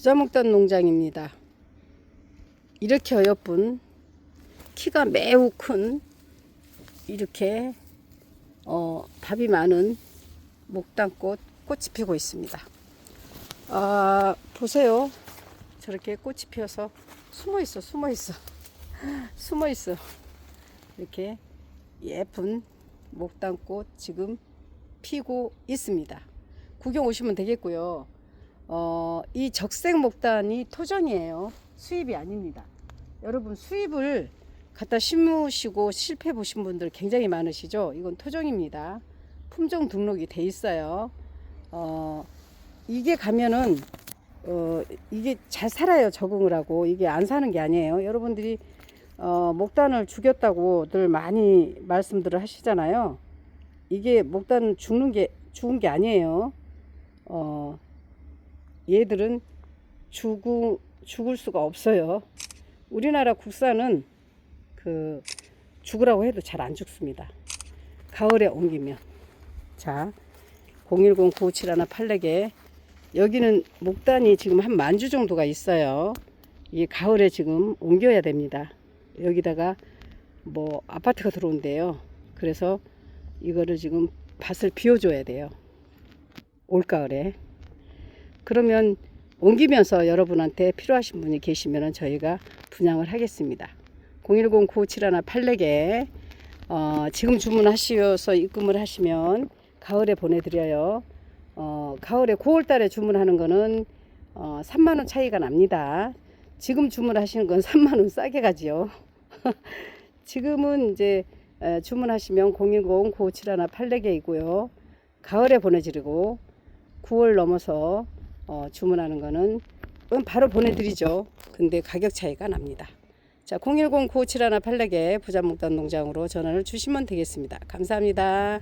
부자목단 농장입니다. 이렇게 어여쁜 키가 매우 큰 이렇게 어, 밥이 많은 목단꽃 꽃이 피고 있습니다. 아 보세요. 저렇게 꽃이 피어서 숨어 있어, 숨어 있어, 숨어 있어. 이렇게 예쁜 목단꽃 지금 피고 있습니다. 구경 오시면 되겠고요. 어, 이 적색 목단이 토종이에요. 수입이 아닙니다. 여러분 수입을 갖다 심으시고 실패 보신 분들 굉장히 많으시죠? 이건 토종입니다. 품종 등록이 돼 있어요. 어, 이게 가면은 어, 이게 잘 살아요. 적응을 하고 이게 안 사는 게 아니에요. 여러분들이 어, 목단을 죽였다고 늘 많이 말씀들을 하시잖아요. 이게 목단 죽는 게 죽은 게 아니에요. 어, 얘들은 죽을 죽을 수가 없어요. 우리나라 국산은 그 죽으라고 해도 잘 안 죽습니다. 가을에 옮기면 자 010-957-1 여기는 목단이 지금 한 만주 정도가 있어요. 이 가을에 지금 옮겨야 됩니다. 여기다가 뭐 아파트가 들어온대요. 그래서 이거를 지금 밭을 비워줘야 돼요. 올가을에. 그러면 옮기면서 여러분한테 필요하신 분이 계시면 저희가 분양을 하겠습니다. 010-957-1 어, 지금 주문하셔서 입금을 하시면 가을에 보내드려요. 어, 가을에 9월 달에 주문하는 거는 어, 3만 원 차이가 납니다. 지금 주문하시는 건 3만 원 싸게 가지요. 지금은 이제 에, 주문하시면 010-957-1 가을에 보내드리고 9월 넘어서 어, 주문하는 거는 음, 바로 보내드리죠. 근데 가격 차이가 납니다. 자, 010-957-1 부자목단 농장으로 전화를 주시면 되겠습니다. 감사합니다.